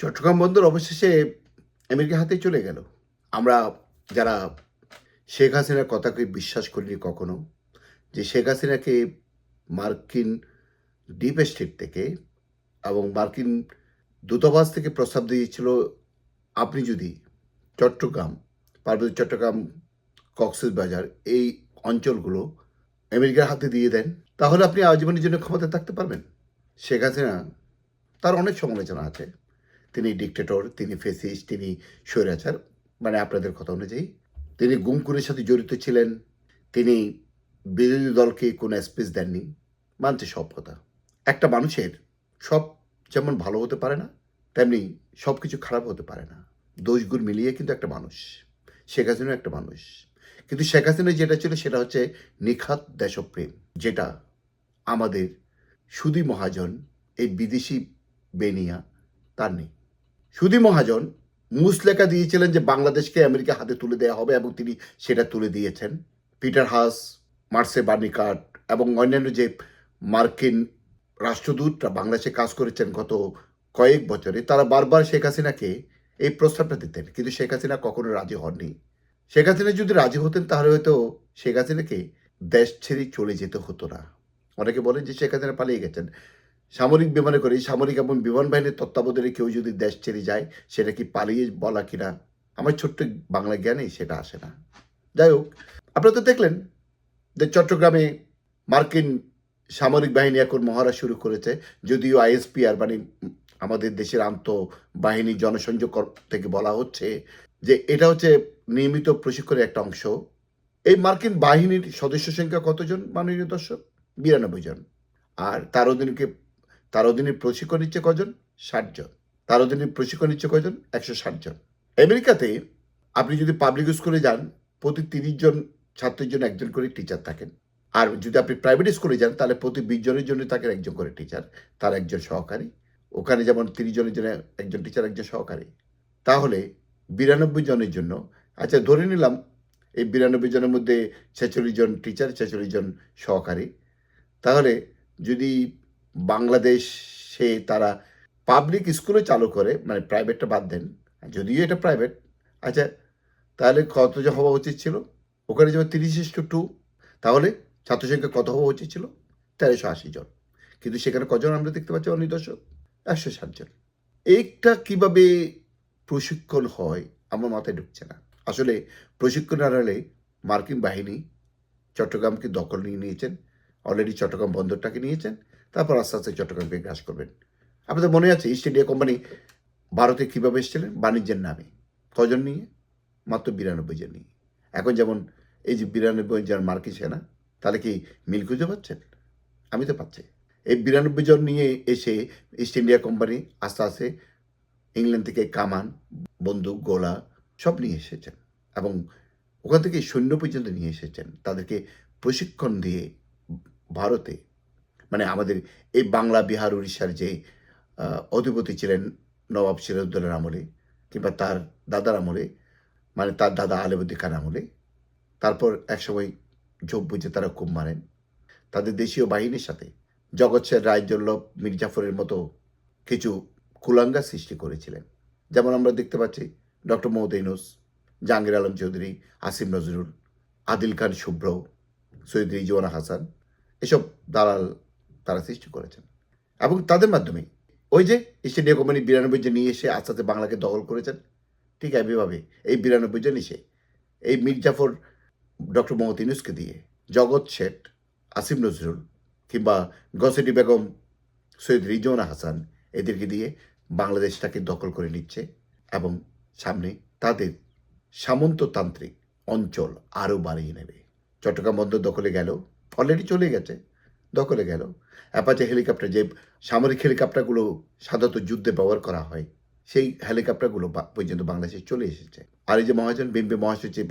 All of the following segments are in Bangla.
চট্টগ্রাম বন্দর অবশেষে আমেরিকার হাতে চলে গেল। আমরা যারা শেখ হাসিনার কথাকে বিশ্বাস করিনি কখনো, যে শেখ হাসিনাকে মার্কিন ডিপ স্টেট থেকে এবং মার্কিন দূতাবাস থেকে প্রস্তাব দিয়েছিল, আপনি যদি চট্টগ্রাম, পার্বত্য চট্টগ্রাম, কক্সেস বাজার এই অঞ্চলগুলো আমেরিকার হাতে দিয়ে দেন, তাহলে আপনি আজীবনের জন্য ক্ষমতায় থাকতে পারবেন। শেখ হাসিনা তার অনেক সমালোচনা আছে। তিনি ডিকটেটর তিনি ফেসিস তিনি স্বৈরাচার মানে আপনাদের কথা অনুযায়ী। তিনি গুমকুরের সাথে জড়িত ছিলেন, তিনি বিরোধী দলকে কোনো স্পেস দেননি, মানছে সব কথা। একটা মানুষের সব যেমন ভালো হতে পারে না, তেমনি সব কিছু খারাপ হতে পারে না। দোষগুণ মিলিয়ে কিন্তু একটা মানুষ, শেখ হাসিনা একটা মানুষ। কিন্তু শেখ হাসিনা যেটা ছিল সেটা হচ্ছে নিখাত দেশপ্রেম, যেটা আমাদের সুদী মহাজন, এই বিদেশি বেনিয়া, তার নেই। সুদী মহাজন মুসলেখা দিয়েছিলেন যে বাংলাদেশকে আমেরিকা হাতে তুলে দেওয়া হবে এবং তিনি সেটা তুলে দিয়েছেন। পিটার হাস, মার্সে বার্নিকাট এবং অন্যান্য যে মার্কিন রাষ্ট্রদূতরা বাংলাদেশে কাজ করেছেন গত কয়েক বছরে, তারা বারবার শেখ হাসিনাকে এই প্রস্তাবটা দিতেন। কিন্তু শেখ হাসিনা কখনো রাজি হননি। শেখ হাসিনা যদি রাজি হতেন, তাহলে হয়তো শেখ হাসিনাকে দেশ ছেড়ে চলে যেতে হতো না। অনেকে বলেন যে শেখ হাসিনা পালিয়ে গেছেন। সামরিক বিমানে করে, সামরিক এবং বিমান বাহিনীর তত্ত্বাবধানে কেউ যদি দেশ ছেড়ে যায়, সেটা কি পালিয়ে বলা কিনা? আমার ছোট্ট বাংলা জ্ঞানে সেটা আসে না। যাই হোক, আপনারা তো দেখলেন যে চট্টগ্রামে মার্কিন সামরিক বাহিনী এখন মহড়া শুরু করেছে, যদিও আইএসপিআর মানে আমাদের দেশের আন্ত বাহিনী জনসংযোগ থেকে বলা হচ্ছে যে এটা হচ্ছে নিয়মিত প্রশিক্ষণের একটা অংশ। এই মার্কিন বাহিনীর সদস্য সংখ্যা কতজন মাননীয় দর্শক? বিরানব্বই জন। আর তার অধীনকে তার অধীনে প্রশিক্ষণ নিচ্ছে কজন? ষাট জন। তার অধীনে প্রশিক্ষণ নিচ্ছে কজন? একশো ষাট জন। আমেরিকাতে আপনি যদি পাবলিক স্কুলে যান, প্রতি তিরিশ জন ছাত্রের জন্য একজন করে টিচার থাকেন। আর যদি আপনি প্রাইভেট স্কুলে যান, তাহলে প্রতি বিশ জনের জন্য থাকেন একজন করে টিচার তার একজন সহকারী। ওখানে যেমন তিরিশ জনের জন্য একজন টিচার একজন সহকারী। তাহলে বিরানব্বই জনের জন্য আচ্ছা ধরে নিলাম, এই বিরানব্বই জনের মধ্যে ছেচল্লিশ জন টিচার ছেচল্লিশ জন সহকারী। তাহলে যদি বাংলাদেশে তারা পাবলিক স্কুলে চালু করে মানে প্রাইভেটটা বাদ দেন। যদিও এটা প্রাইভেট আচ্ছা তাহলে কত জন হওয়া উচিত ছিল? ওখানে যেমন তিরিশ ইস্টু টু তাহলে ছাত্র সংখ্যা কত হওয়া উচিত ছিল? তেরোশো আশি জন। কিন্তু সেখানে কজন আমরা দেখতে পাচ্ছি অনিদর্শক একশো জন। এইটা কীভাবে প্রশিক্ষণ হয়, আমার মাথায় ঢুকছে না। আসলে প্রশিক্ষণ আড়ালে মার্কিন বাহিনী চট্টগ্রামকে দখল নিয়ে নিয়েছেন অলরেডি চট্টগ্রাম বন্দরটাকে নিয়েছেন তারপর আস্তে আস্তে চট্টগ্রামকে গ্রাস করবেন। আপনাদের মনে আছে ইস্ট ইন্ডিয়া কোম্পানি ভারতে কীভাবে এসেছিলেন? বাণিজ্যের নামে। কজন নিয়ে? মাত্র বিরানব্বই জন নিয়ে। এখন যেমন এই যে বিরানব্বই জন মার্কিন সেনা, তাহলে কি মিল খুঁজে পাচ্ছেন? আমি তো পাচ্ছি। এই বিরানব্বই জন নিয়ে এসে ইস্ট ইন্ডিয়া কোম্পানি আস্তে আস্তে ইংল্যান্ড থেকে কামান, বন্দুক, গোলা সব নিয়ে এসেছেন এবং ওখান থেকে সৈন্য পর্যন্ত নিয়ে এসেছেন। তাদেরকে প্রশিক্ষণ দিয়ে ভারতে আমাদের এই বাংলা, বিহার, উড়িষ্যার যে অধিপতি ছিলেন নবাব সিরাজউদ্দৌলার আমলে কিংবা তার দাদার আমলে মানে তার দাদা আলেবুদ্দি খান আমলে, তারপর একসময় ঝোপ বুঝে তারা খুব মারেন তাদের দেশীয় বাহিনীর সাথে জগৎ শের রায়জল্লভ, মির্জাফরের মতো কিছু কুলাঙ্গা সৃষ্টি করেছিলেন। যেমন আমরা দেখতে পাচ্ছি ডক্টর মোহাম্মদ ইউনুস, জাহাঙ্গীর আলম চৌধুরী, আসিম নজরুল, আদিল খান শুভ্র, সৈয়দ রিজওয়ানা হাসান, এসব দালাল তারা সৃষ্টি করেছেন। এবং তাদের মাধ্যমে ওই যে ইস্ট ইন্ডিয়া কোম্পানি বিরানব্বই জন নিয়ে এসে আস্তে আস্তে বাংলাকে দখল করেছেন, ঠিক একইভাবে এই বিরানব্বই জন এসে এই মির্জাফর ডক্টর মোহাম্মদ ইউনুসকে দিয়ে জগৎ শেঠ আসিম নজরুল কিংবা গসেটি বেগম, সৈয়দ রিজওয়ানা হাসান এদেরকে দিয়ে বাংলাদেশটাকে দখল করে নিচ্ছে এবং সামনে তাদের সামন্ততান্ত্রিক অঞ্চল আরও বাড়িয়ে নেবে। চট্টগ্রাম বন্দর দখলে গেল অলরেডি চলে গেছে। দখলে গেল। অ্যাপাচে হেলিকপ্টার যে সামরিক হেলিকপ্টারগুলো সাধারণত যুদ্ধে ব্যবহার করা হয়, সেই হেলিকপ্টারগুলো পর্যন্ত বাংলাদেশে চলে এসেছে। আর এই যে মহাজন, বিএনপি মহাসচিব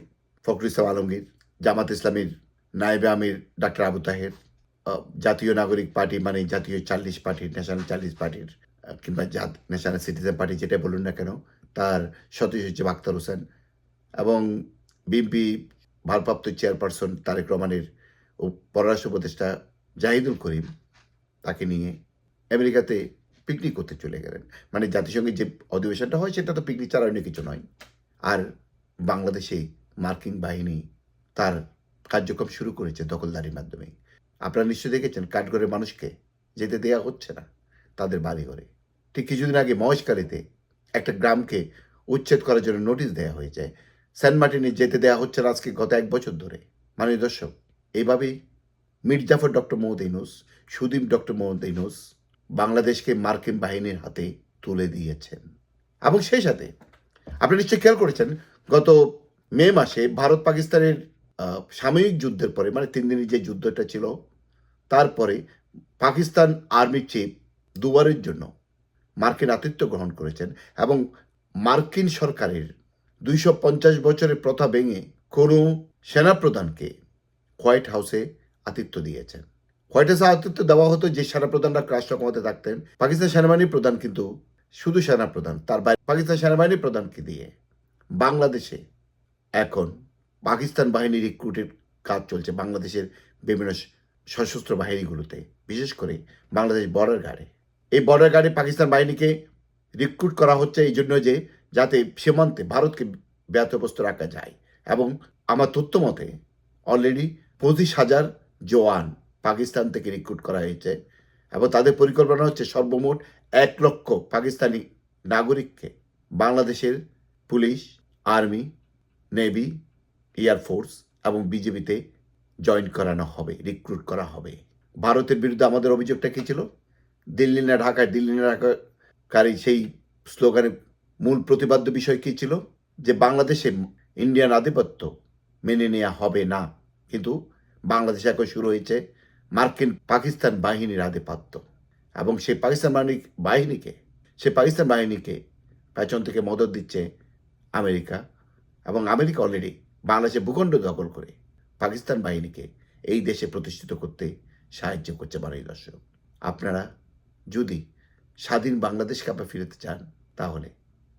ফখরুল ইসলাম আলমগীর, জামাত ইসলামীর নায়েবে আমির ডাক্তার আবু তাহের জাতীয় নাগরিক পার্টি মানে জাতীয় চাল্লিশ পার্টির, ন্যাশনাল চাল্লিশ পার্টির কিংবা জাত, ন্যাশনাল সিটিজেন পার্টি যেটা বলুন না কেন, তার সদস্য সচিব আক্তার হোসেন এবং বিএনপি ভারপ্রাপ্ত চেয়ারপারসন তারেক রহমানের পররাষ্ট্র উপদেষ্টা জাহিদুল করিম তাকে নিয়ে আমেরিকাতে পিকনিক করতে চলে গেলেন। মানে জাতিসংঘের যে অধিবেশনটা হয়, সেটা তো পিকনিক ছাড়া অন্য কিছু নয়। আর বাংলাদেশে মার্কিন বাহিনী তার কার্যক্রম শুরু করেছে দখলদারির মাধ্যমে। আপনারা নিশ্চয়ই দেখেছেন, কাঠগড়ের মানুষকে যেতে দেয়া হচ্ছে না তাদের বাড়ি ঘরে ঠিক কিছুদিন আগে মহেশকালীতে একটা গ্রামকে উচ্ছেদ করার জন্য নোটিশ দেওয়া হয়েছে। সেন্ট মার্টিনে যেতে দেওয়া হচ্ছে না আজকে গত এক বছর ধরে। মানে দর্শক, এইভাবেই মির্জাফর ডক্টর মোহাম্মদ সুদীপ ডক্টর মোহাম্মদ বাংলাদেশকে মার্কিন বাহিনীর হাতে তুলে দিয়েছেন। এবং সেই সাথে আপনি নিশ্চয়ই খেয়াল করেছেন, গত মে মাসে ভারত পাকিস্তানের সাময়িক যুদ্ধের পরে মানে তিন দিনের যে যুদ্ধটা ছিল, তারপরে পাকিস্তান আর্মি চিফ দুবারের জন্য মার্কিন আতিথ্য গ্রহণ করেছেন এবং মার্কিন সরকারের দুইশো পঞ্চাশ বছরের প্রথা ভেঙে কোনো সেনাপ্রধানকে হোয়াইট হাউসে আতিথ্য দিয়েছেন। হোয়াইট হাউসে আতিথ্য দেওয়া হতো? যে সেনাপ্রধানরা রাষ্ট্র ক্ষমতায় থাকতেন, পাকিস্তান সেনাবাহিনীর প্রধান কিন্তু শুধু সেনাপ্রধান, তার বাইরে পাকিস্তান সেনাবাহিনীর প্রধানকে দিয়ে। বাংলাদেশে এখন পাকিস্তান বাহিনী রিক্রুটের কাজ চলছে বাংলাদেশের বিভিন্ন সশস্ত্র বাহিনীগুলোতে, বিশেষ করে বাংলাদেশ বর্ডার গার্ডে এই বর্ডার গার্ডে পাকিস্তান বাহিনীকে রিক্রুট করা হচ্ছে এই জন্য যে, যাতে সীমান্তে ভারতকে ব্যতব্যস্ত রাখা যায়। এবং আমার তথ্য মতে অলরেডি পঁচিশ হাজার জওয়ান, পাকিস্তান থেকে রিক্রুট করা হয়েছে। এবং তাদের পরিকল্পনা হচ্ছে সর্বমোট এক লক্ষ পাকিস্তানি নাগরিককে বাংলাদেশের পুলিশ, আর্মি, নেভি এয়ারফোর্স এবং বিজেপিতে জয়েন করানো হবে রিক্রুট করা হবে। ভারতের বিরুদ্ধে আমাদের অভিযোগটা কী ছিল? দিল্লি না ঢাকায়? দিল্লি না ঢাকাকারী সেই স্লোগানের মূল প্রতিপাদ্য বিষয় কী ছিল? যে বাংলাদেশে ইন্ডিয়ান আধিপত্য মেনে নেওয়া হবে না। কিন্তু বাংলাদেশে এখন শুরু হয়েছে মার্কিন পাকিস্তান বাহিনীর আধিপত্য। এবং সেই পাকিস্তান বাহিনী বাহিনীকে সে পাকিস্তান বাহিনীকে পেছন থেকে মদত দিচ্ছে আমেরিকা। এবং আমেরিকা অলরেডি বাংলাদেশে ভূখণ্ড দখল করে পাকিস্তান বাহিনীকে এই দেশে প্রতিষ্ঠিত করতে সাহায্য করছে বারোই দর্শক। আপনারা যদি স্বাধীন বাংলাদেশকে আপনার ফিরতে চান, তাহলে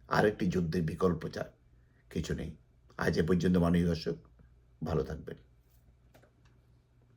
আরেকটি যুদ্ধের বিকল্প চান। কিছু নেই। আজ এ পর্যন্ত, মাননীয় দর্শক, ভালো থাকবেন।